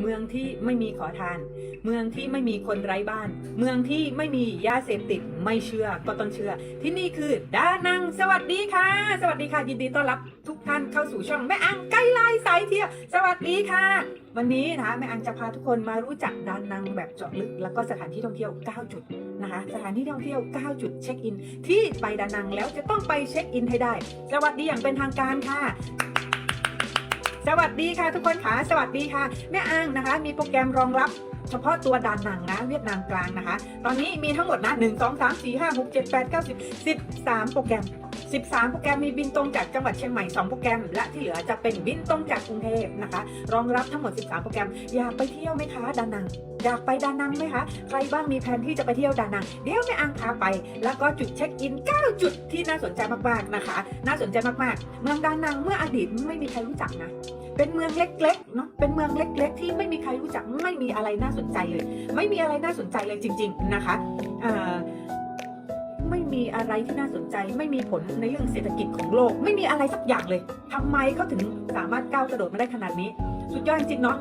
เมืองที่ไม่มีขอทาน เมืองที่ไม่มีคนไร้บ้าน เมืองที่ไม่มียาเสพติดไม่เชื่อก็ต้องเชื่อ ที่นี่คือดานังสวัสดีค่ะ สวัสดีค่ะ ยินดีต้อนรับทุกท่านเข้าสู่ช่องแม่อังไกด์ไลน์สายเที่ยวสวัสดีค่ะ วันนี้นะคะแม่อังจะพาทุกคนมารู้จักดานังแบบเจาะลึก แล้วก็สถานที่ท่องเที่ยว 9 จุดนะคะสถานที่ท่องเที่ยว 9 จุดเช็คอิน ที่ไปดานังแล้วจะต้องไปเช็คอินให้ได้ สวัสดีอย่างเป็นทางการค่ะ สวัสดีค่ะทุกคนค่ะสวัสดีค่ะ แม่อ้างนะคะ มีโปรแกรมรองรับเฉพาะตัวดานหนังนะเวียดนามกลางนะคะ ตอนนี้มีทั้งหมดนะ1 2 3 4 5 6 7 8 9 10 13 โปรแกรม 13 โปรแกรมมีบินตรงจากจังหวัดเชียงใหม่ 2 โปรแกรม และที่เหลือจะเป็นบินตรงจากกรุงเทพนะคะ รองรับทั้งหมด 13 โปรแกรม อยากไปเที่ยวไหมคะดานัง อยากไปดานังไหมคะ ใครบ้างมีแผนที่จะไปเที่ยวดานัง เดี๋ยวแม่อังพาไป แล้วก็จุดเช็คอิน 9 จุดที่น่าสนใจมากๆนะคะ น่าสนใจมากๆ เมืองดานังเมื่ออดีตไม่มีใครรู้จักนะ เป็นเมืองเล็กๆเนาะเป็นเมืองเล็ก ๆ ที่ไม่มีใครรู้จักไม่มีอะไรน่าสนใจเลย ไม่มีอะไรน่าสนใจเลยจริง ๆนะคะอ่อไม่มีอะไรที่น่าสนใจ ไม่มีผลในเรื่องเศรษฐกิจของโลก ไม่มีอะไรสักอย่างเลยทำไมเขาถึงสามารถก้าวกระโดดมาได้ขนาดนี้ สุดยอดจริงเนาะ